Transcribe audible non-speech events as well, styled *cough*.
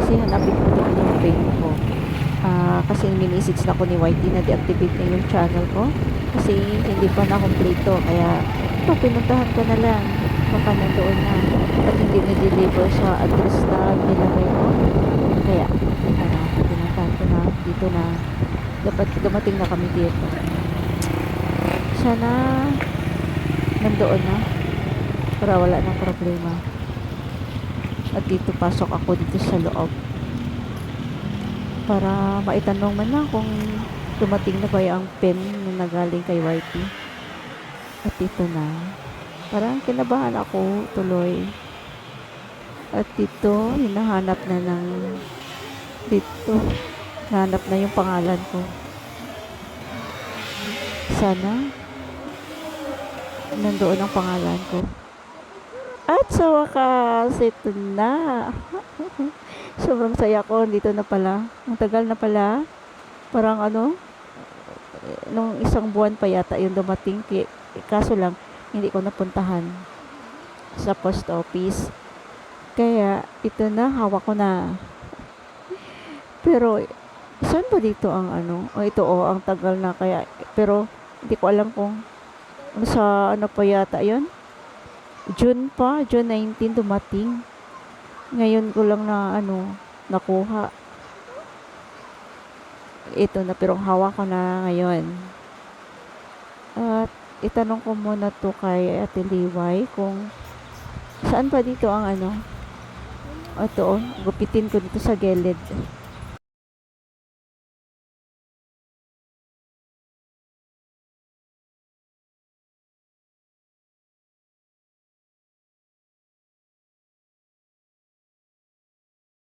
kasi hanapin ko doon yung page ko. Uh, kasi minisits na ko ni Whitey na deactivate na yung channel ko. Kasi hindi pa na kompleto kaya ito pinuntahan ko na lang. Baka nandoon na. At hindi na-deliver sa address na nilagay ko. Kaya ano, uh, pinuntahan ko na. Dito na. Dapat dumating na kami dito. Sana nandoon na. Para wala ng problema. At dito pasok ako dito sa loob. Para maitanong man lang kung dumating na ba yung pen na nagaling kay YT. At dito na. Parang kinabahan ako tuloy. At dito, hinahanap na ng dito. Hanap na yung pangalan ko. Sana nandoon ang pangalan ko. At sa wakas, ito na. *laughs* Sobrang saya ko. Dito na pala. Ang tagal na pala. Parang ano, nung isang buwan pa yata yung dumating. Kaso lang, hindi ko napuntahan sa post office. Kaya, ito na, hawak ko na. Pero, saan ba dito ang ano? O ito, oh, ang tagal na kaya. Pero, hindi ko alam kung sa ano pa yata yon June pa, June 19 dumating. Ngayon ko lang na ano, nakuha. Ito na, pero hawak ko na ngayon. At itanong ko muna to kay Ate Liway kung saan pa dito ang ano. Ito, gupitin ko dito sa gilid.